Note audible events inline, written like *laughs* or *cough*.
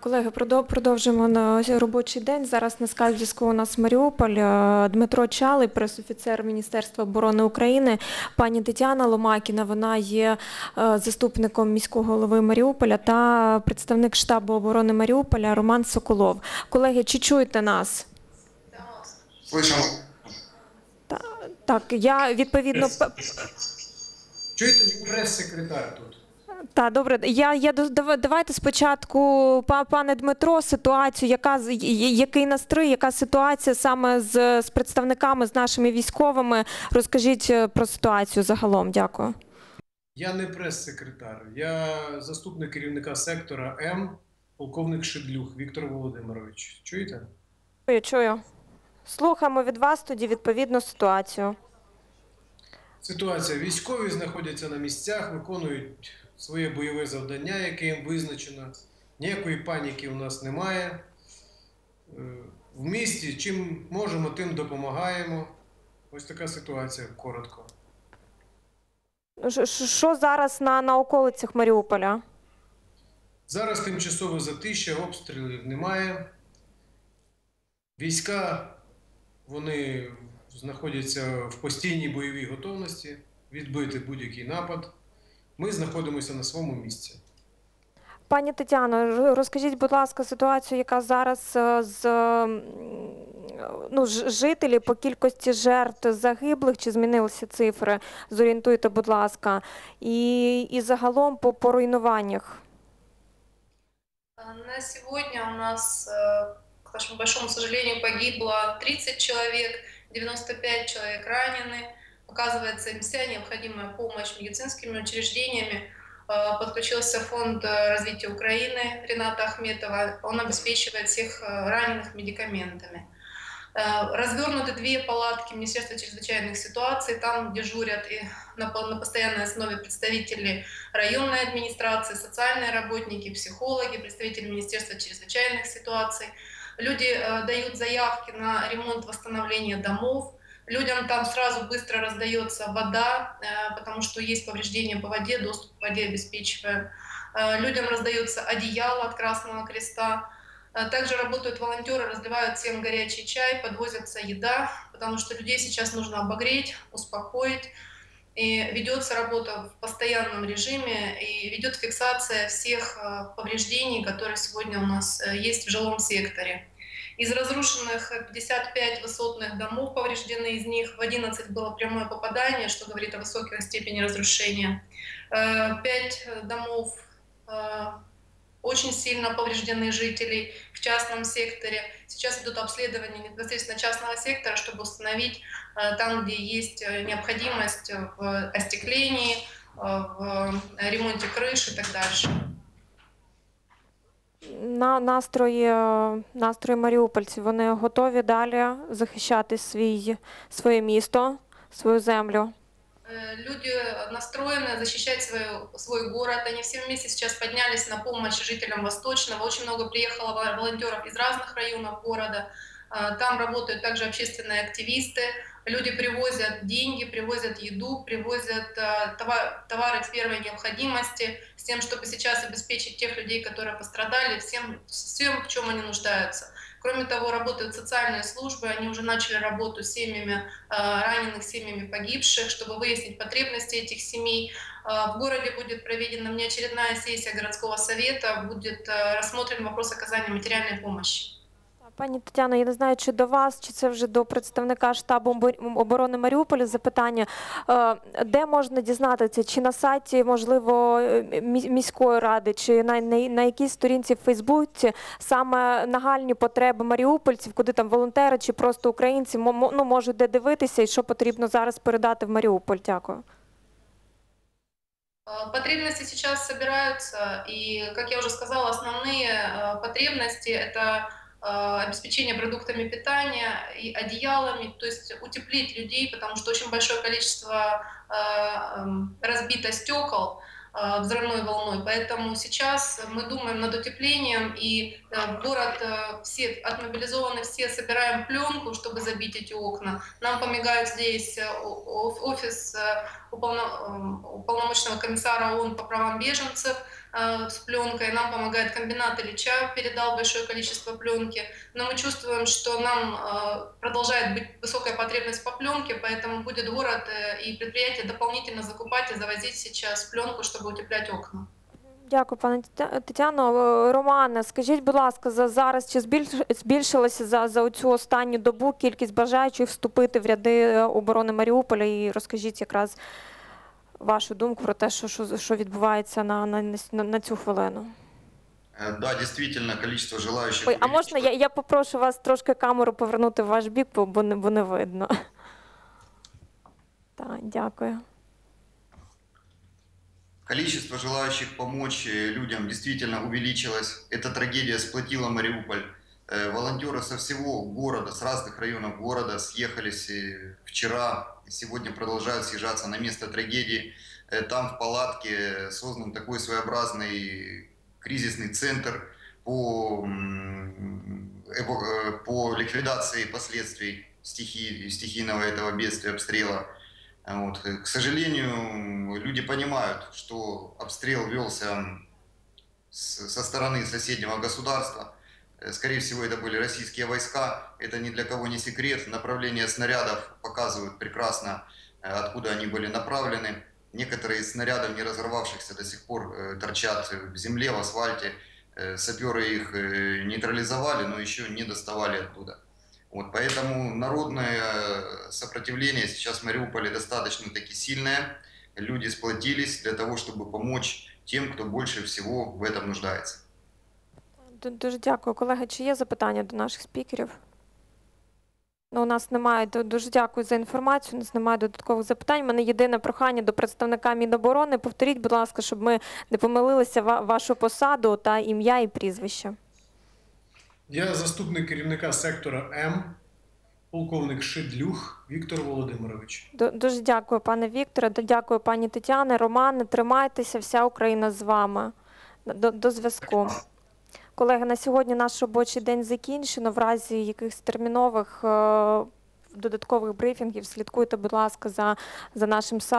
Колеги, продов- продовжуємо на робочий день. Зараз на скайп у нас Маріуполь. Дмитро Чалий, пресофіцер Міністерства оборони України. Пані Тетяна Ломакіна, вона є е, заступником міського голови Маріуполя та представник штабу оборони Маріуполя Роман Соколов. Колеги, чи чуєте нас? Слышимо. Так, я відповідно Чуєте, прес-секретар тут? Та добре, я, я давайте спочатку, па- пане Дмитро, ситуацію, яка який настрій, яка ситуація саме з, з представниками, з нашими військовими. Розкажіть е, про ситуацію загалом. Дякую. Я не прес-секретар, я заступник керівника сектора М, полковник Шедлюх Віктор Володимирович. Чуєте? Чую, чую. Слухаємо від вас тоді відповідну ситуацію. Ситуація. Військові знаходяться на місцях, виконують своє бойове завдання, яке їм визначено. Ніякої паніки у нас немає. Е, В місті чим можемо, тим допомагаємо. Ось така ситуація коротко. Що зараз на, на околицях Маріуполя? Зараз тимчасове затища, обстрілів немає. Війська вони знаходяться в постійній бойовій готовності відбити будь-який напад. Ми знаходимося на своєму місці. Пані Тетяно, розкажіть, будь ласка, ситуацію, яка зараз е, з ну, ж- жителі по кількості жертв загиблих, чи змінилися цифри? Зорієнтуйте, будь ласка, і, і загалом по, по руйнуваннях. На сегодня у нас, э, к нашему большому сожалению, погибло 30 человек, 95 человек ранены. Оказывается, им вся необходимая помощь медицинскими учреждениями. Э, Подключился фонд э, развития Украины Рената Ахметова. Он обеспечивает всех э, раненых медикаментами. Развернуты две палатки Министерства чрезвычайных ситуаций. Там дежурят и на, на постоянной основе представители районной администрации, социальные работники, психологи, представители Министерства чрезвычайных ситуаций. Люди э, дают заявки на ремонт, восстановление домов. Людям там сразу быстро раздается вода, э, потому что есть повреждения по воде, доступ к воде обеспечиваем. Э, людям раздается одеяло от Красного Креста. Э, Также работают волонтеры, разливают всем горячий чай, подвозится еда, потому что людей сейчас нужно обогреть, успокоить. И ведется работа в постоянном режиме и ведет фиксация всех повреждений, которые сегодня у нас есть в жилом секторе. Из разрушенных э, 55 высотных домов повреждены, из них в 11 было прямое попадание, что говорит о высокой степени разрушения. Э, Пять домов э, очень сильно повреждены жителей в частном секторе. Сейчас идут обследования непосредственно частного сектора, чтобы установить э, там, где есть необходимость в остеклении, в ремонте крыш и так дальше. На настрої, е, настрої маріупольців вони готові далі захищати свій, своє місто, свою землю. Э, Люди настроены защищать свою, свой город. Они все вместе сейчас поднялись на помощь жителям Восточного. Очень много приехало вол- волонтеров из разных районов города. А, Там работают также общественные активисты. Люди привозят деньги, привозят еду, привозят э, товар- товары первой необходимости с тем, чтобы сейчас обеспечить тех людей, которые пострадали, всем, всем в чем они нуждаются. Кроме того, работают социальные службы, они уже начали работу с семьями э, раненых, семьями погибших, чтобы выяснить потребности этих семей. Э, В городе будет проведена внеочередная сессия городского совета, будет рассмотрен вопрос оказания материальной помощи. Пані Тетяно, я не знаю, чи до вас, чи це вже до представника штабу обор- оборони Маріуполя запитання. Е, Де можна дізнатися, чи на сайті, можливо, е, мі- міської ради, чи на, на, на якійсь сторінці в Фейсбуці саме нагальні потреби маріупольців, куди там волонтери чи просто українці мо- мо- ну, можуть де дивитися і що потрібно зараз передати в Маріуполь? Дякую. Э, Потребности сейчас собираются, и, как я уже сказала, основные э, потребности – это э, обеспечение продуктами питания и одеялами, то есть утеплить людей, потому что очень большое количество э, эм, разбито стекол э, взрывной волной, поэтому сейчас мы думаем над утеплением, и э, в город э, все отмобилизованы, все собираем пленку, чтобы забить эти окна. Нам помогают здесь э, офис э, эм, уполномоченного комиссара ООН по правам беженцев, э, с пленкой. Нам помогает комбинат Ильича, передал большое количество пленки. Но мы чувствуем, что нам э, продолжает быть высокая потребность по пленке, поэтому будет город э, и предприятие дополнительно закупать и завозить сейчас пленку, чтобы утеплять окна. Дякую, пане Тетя- Тетяно. Е, Романе, скажіть, будь ласка, за зараз чи збільш- збільшилася за, за цю останню добу кількість бажаючих вступити в ряди е, оборони Маріуполя? І розкажіть якраз вашу думку про те, що, що, що відбувається на, на, на, на цю хвилину. Э, Да, действительно, количество желающих... Ой, а можна я, я попрошу вас трошки камеру повернути в ваш бік, бо, бо, не, бо не видно. *laughs* Так, дякую. Количество желающих помочь э, людям действительно увеличилось. Эта трагедия сплотила Мариуполь. Э, Волонтеры со всего города, с разных районов города съехались вчера сегодня продолжают съезжаться на место трагедии. Э, Там в палатке создан такой своеобразный кризисный центр по, э, по ликвидации последствий стихии, стихийного этого бедствия, обстрела. Вот. К сожалению, люди понимают, что обстрел велся со стороны соседнего государства. Э, Скорее всего, это были российские войска. Это ни для кого не секрет. Направление снарядов показывают прекрасно, э, откуда они были направлены. Некоторые из снарядов, не разорвавшихся, до сих пор э, торчат в земле, в асфальте. Саперы их нейтрализовали, но еще не доставали оттуда. Вот, поэтому народное сопротивление сейчас в Мариуполе достаточно-таки сильное. Люди сплотились для того, чтобы помочь тем, кто больше всего в этом нуждается. Ду- Дуже дякую, колеги. Чи є запитання до наших спікерів? Ну, у нас немає. Дуже дякую за інформацію. У нас немає додаткових запитань. У мене єдине прохання до представника Міноборони. Повторіть, будь ласка, щоб ми не помилилися вашу посаду та ім'я і прізвище. Я заступник керівника сектора М, полковник Шидлюх Віктор Володимирович. Дуже дякую, пане Вікторе. Дякую, пані Тетяне. Романе, тримайтеся, вся Україна з вами. До, до зв'язку. Колеги, на сьогодні наш робочий день закінчено. В разі якихось термінових е, додаткових брифінгів слідкуйте, будь ласка, за, за нашим сайтом.